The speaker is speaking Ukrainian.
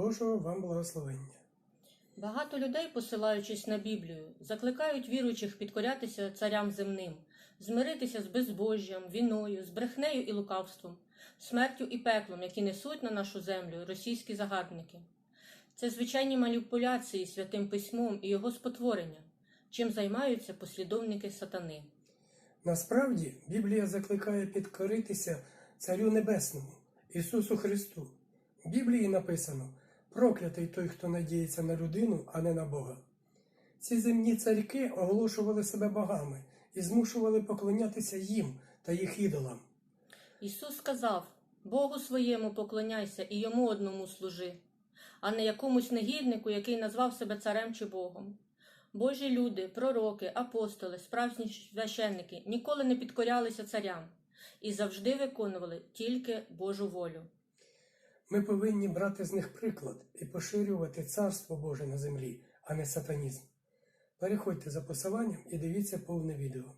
Божого вам благословення. Багато людей, посилаючись на Біблію, закликають віруючих підкорятися царям земним, змиритися з безбожжям, війною, з брехнею і лукавством, смертю і пеклом, які несуть на нашу землю російські загарбники. Це звичайні маніпуляції святим письмом і його спотворення, чим займаються послідовники сатани. Насправді Біблія закликає підкоритися Царю Небесному, Ісусу Христу. В Біблії написано проклятий той, хто надіється на людину, а не на Бога. Ці земні царьки оголошували себе богами і змушували поклонятися їм та їх ідолам. Ісус сказав: Богу своєму поклоняйся і йому одному служи, а не якомусь негіднику, який назвав себе царем чи Богом. Божі люди, пророки, апостоли, справжні священники ніколи не підкорялися царям і завжди виконували тільки Божу волю. Ми повинні брати з них приклад і поширювати Царство Боже на землі, а не сатанізм. Переходьте за посиланням і дивіться повне відео.